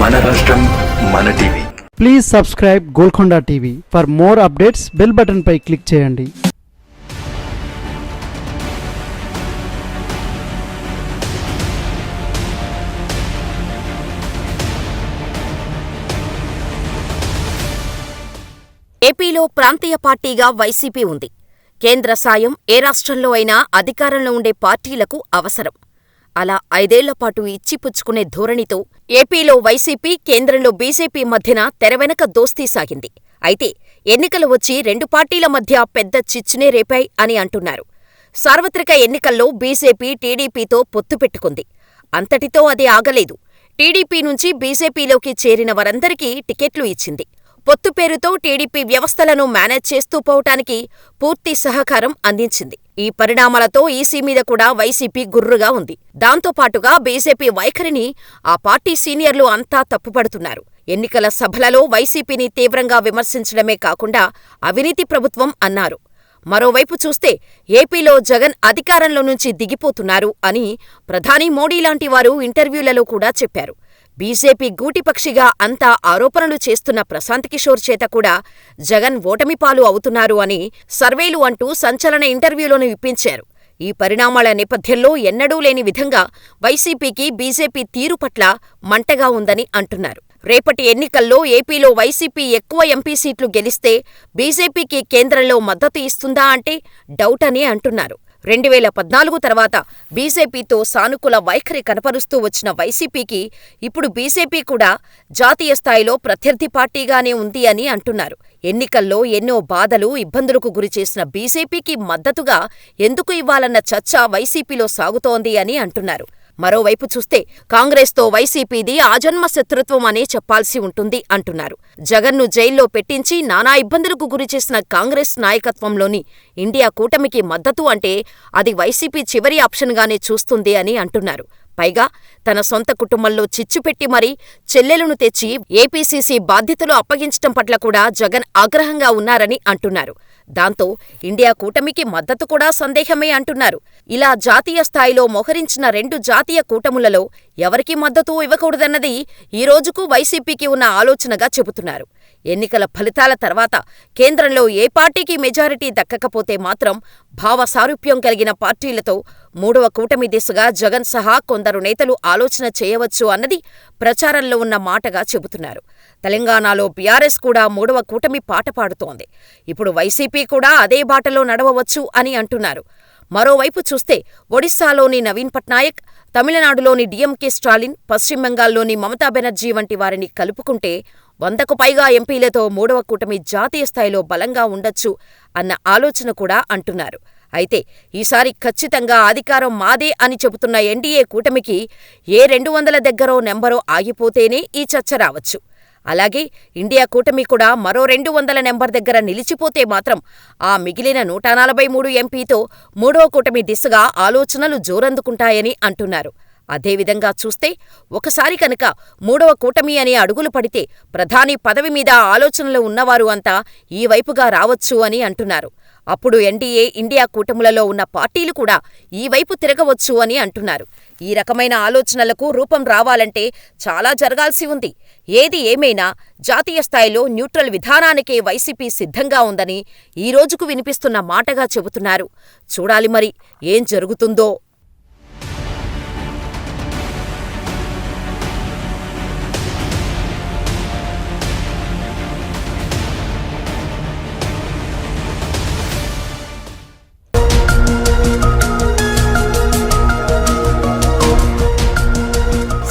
మన రాష్ట్రం మన TV. Please subscribe Golconda TV for more updates bell button pi click చేయండి. ఏపీలో ప్రాంతీయ పార్టీగా వైసీపీ ఉంది. కేంద్ర సాయం ఏ రాష్ట్రంలో అయినా అధికారంలో ఉండే పార్టీలకు అవసరం. అలా ఐదేళ్ళపాటు ఇచ్చిపుచ్చుకునే ధోరణితో ఏపీలో వైసీపీ కేంద్రంలో బీజేపీ మధ్యన తెరవెనక దోస్తీ సాగింది. అయితే ఎన్నికలు వచ్చి రెండు పార్టీల మధ్య పెద్ద చిచ్చునే రేపాయి అని అంటున్నారు. సార్వత్రిక ఎన్నికల్లో బీజేపీ టీడీపీతో పొత్తు పెట్టుకుంది. అంతటితో అది ఆగలేదు. టీడీపీ నుంచి బీజేపీలోకి చేరిన వారందరికీ టికెట్లు ఇచ్చింది. పొత్తు పేరుతో టీడీపీ వ్యవస్థలను మేనేజ్ చేస్తూ పోవటానికి పూర్తి సహకారం అందించింది. ఈ పరిణామాలతో ఈసీ మీద కూడా వైసీపీ గుర్రుగా ఉంది. దాంతో పాటుగా బీజేపీ వైఖరిని ఆ పార్టీ సీనియర్లు అంతా తప్పుపడుతున్నారు. ఎన్నికల సభలలో వైసీపీని తీవ్రంగా విమర్శించడమే కాకుండా అవినీతి ప్రభుత్వం అన్నారు. మరోవైపు చూస్తే ఏపీలో జగన్ అధికారంలో నుంచి దిగిపోతున్నారు అని ప్రధాని మోడీ లాంటి వారు ఇంటర్వ్యూలలో కూడా చెప్పారు. బీజేపీ గూటిపక్షిగా అంతా ఆరోపణలు చేస్తున్న ప్రశాంత్ కిషోర్ చేత కూడా జగన్ ఓటమిపాలు అవుతున్నారు అని సర్వేలు అంటూ సంచలన ఇంటర్వ్యూలను ఇప్పించారు. ఈ పరిణామాల నేపథ్యంలో ఎన్నడూ లేని విధంగా వైసీపీకి బీజేపీ తీరు పట్ల మంటగా ఉందని అంటున్నారు. రేపటి ఎన్నికల్లో ఏపీలో వైసీపీ ఎక్కువ ఎంపీ సీట్లు గెలిస్తే బీజేపీకి కేంద్రంలో మద్దతు ఇస్తుందా అంటే డౌట్ అని అంటున్నారు. రెండు వేల పద్నాలుగు తర్వాత బీజేపీతో సానుకూల వైఖరి కనపరుస్తూ వచ్చిన వైసీపీకి ఇప్పుడు బీజేపీ కూడా జాతీయ స్థాయిలో ప్రత్యర్థి పార్టీగానే ఉంది అని అంటున్నారు. ఎన్నికల్లో ఎన్నో బాధలు ఇబ్బందులకు గురిచేసిన బీజేపీకి మద్దతుగా ఎందుకు ఇవ్వాలన్న చర్చ వైసీపీలో సాగుతోంది అని అంటున్నారు. మరోవైపు చూస్తే కాంగ్రెస్తో వైసీపీది ఆజన్మ శత్రుత్వం అనే చెప్పాల్సి ఉంటుంది అంటున్నారు. జగన్ను జైల్లో పెట్టించి నానా ఇబ్బందులకు గురిచేసిన కాంగ్రెస్ నాయకత్వంలోని ఇండియా కూటమికి మద్దతు అంటే అది వైసీపీ చివరి ఆప్షన్గానే చూస్తుంది అని అంటున్నారు. పైగా తన సొంత కుటుంబంలో చిచ్చుపెట్టి మరీ చెల్లెలను తెచ్చి ఏపీసీసీ బాధ్యతలు అప్పగించటం పట్ల కూడా జగన్ ఆగ్రహంగా ఉన్నారని అంటున్నారు. దాంతో ఇండియా కూటమికి మద్దతు కూడా సందేహమే అంటున్నారు. ఇలా జాతీయ స్థాయిలో మోహరించిన రెండు జాతీయ కూటములలో ఎవరికి మద్దతు ఇవ్వకూడదన్నది ఈ రోజుకు వైసీపీకి ఉన్న ఆలోచనగా చెబుతున్నారు. ఎన్నికల ఫలితాల తర్వాత కేంద్రంలో ఏ పార్టీకి మెజారిటీ దక్కకపోతే మాత్రం భావసారూప్యం కలిగిన పార్టీలతో మూడవ కూటమి దిశగా జగన్ సహా కొందరు నేతలు ఆలోచన చేయవచ్చు అన్నది ప్రచారంలో ఉన్న మాటగా చెబుతున్నారు. తెలంగాణలో బీఆర్ఎస్ కూడా మూడవ కూటమి పాట పాడుతోంది. ఇప్పుడు వైసీపీ కూడా అదే బాటలో నడవవచ్చు అని అంటున్నారు. మరోవైపు చూస్తే ఒడిశాలోని నవీన్ పట్నాయక్ తమిళనాడులోని డిఎంకే స్టాలిన్ పశ్చిమ బెంగాల్లోని మమతా బెనర్జీ వంటి వారిని కలుపుకుంటే వందకు పైగా ఎంపీలతో మూడవ కూటమి జాతీయ స్థాయిలో బలంగా ఉండొచ్చు అన్న ఆలోచన కూడా అంటున్నారు. అయితే ఈసారి ఖచ్చితంగా అధికారం మాదే అని చెబుతున్న ఎన్డీఏ కూటమికి ఏ రెండు వందల దగ్గరో నెంబరో ఆగిపోతేనే ఈ చర్చ రావచ్చు. అలాగే ఇండియా కూటమి కూడా మరో రెండు వందల నెంబర్ దగ్గర నిలిచిపోతే మాత్రం ఆ మిగిలిన నూట నలభై మూడు ఎంపీతో మూడవ కూటమి దిశగా ఆలోచనలు జోరందుకుంటాయని అంటున్నారు. అదేవిధంగా చూస్తే ఒకసారి కనుక మూడవ కూటమి అని అడుగులు పడితే ప్రధాని పదవి మీద ఆలోచనలు ఉన్నవారు అంతా ఈ వైపుగా రావచ్చు అని అంటున్నారు. అప్పుడు ఎన్డీఏ ఇండియా కూటములలో ఉన్న పార్టీలు కూడా ఈ వైపు తిరగవచ్చు అని అంటున్నారు. ఈ రకమైన ఆలోచనలకు రూపం రావాలంటే చాలా జరగాల్సి ఉంది. ఏది ఏమైనా జాతీయ స్థాయిలో న్యూట్రల్ విధానానికే వైసీపీ సిద్ధంగా ఉందని ఈ రోజుకు వినిపిస్తున్న మాటగా చెబుతున్నారు. చూడాలి మరి ఏం జరుగుతుందో.